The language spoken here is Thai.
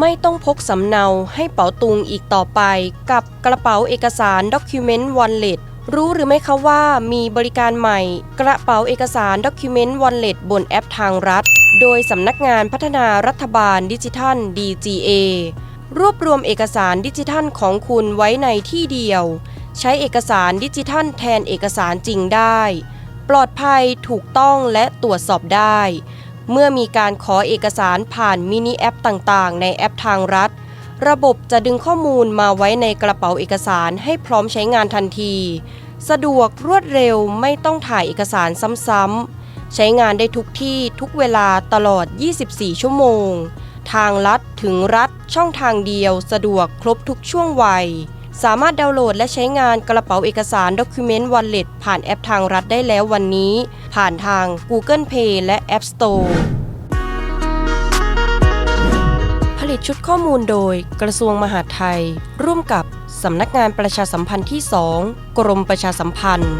ไม่ต้องพกสำเนาให้เป๋าตุงอีกต่อไป กับกระเป๋าเอกสาร Document Wallet รู้หรือไม่คะว่ามีบริการใหม่ กระเป๋าเอกสาร Document Wallet บนแอปทางรัฐ โดยสำนักงานพัฒนารัฐบาลดิจิทัล DGA รวบรวมเอกสารดิจิทัลของคุณไว้ในที่เดียว ใช้เอกสารดิจิทัลแทนเอกสารจริงได้ ปลอดภัยถูกต้องและตรวจสอบได้ เมื่อมีการขอเอกสารผ่านมินิแอปต่างๆ ในแอปทางรัฐ ระบบจะดึงข้อมูลมาไว้ในกระเป๋าเอกสารให้พร้อมใช้งานทันที สะดวกรวดเร็วไม่ต้องถ่ายเอกสารซ้ำๆ ใช้งานได้ทุกที่ทุกเวลาตลอด 24 ชั่วโมง ทางลัดถึงรัฐช่องทางเดียวสะดวกครบทุกช่วงวัย สามารถดาวน์โหลดและใช้งานกระเป๋าเอกสาร Document Wallet ผ่านแอปทางรัฐได้แล้ววันนี้ ผ่านทาง Google Play และ App Store ผลิตชุดข้อมูลโดยกระทรวงมหาดไทย ร่วมกับสำนักงานประชาสัมพันธ์ที่ 2 กรมประชาสัมพันธ์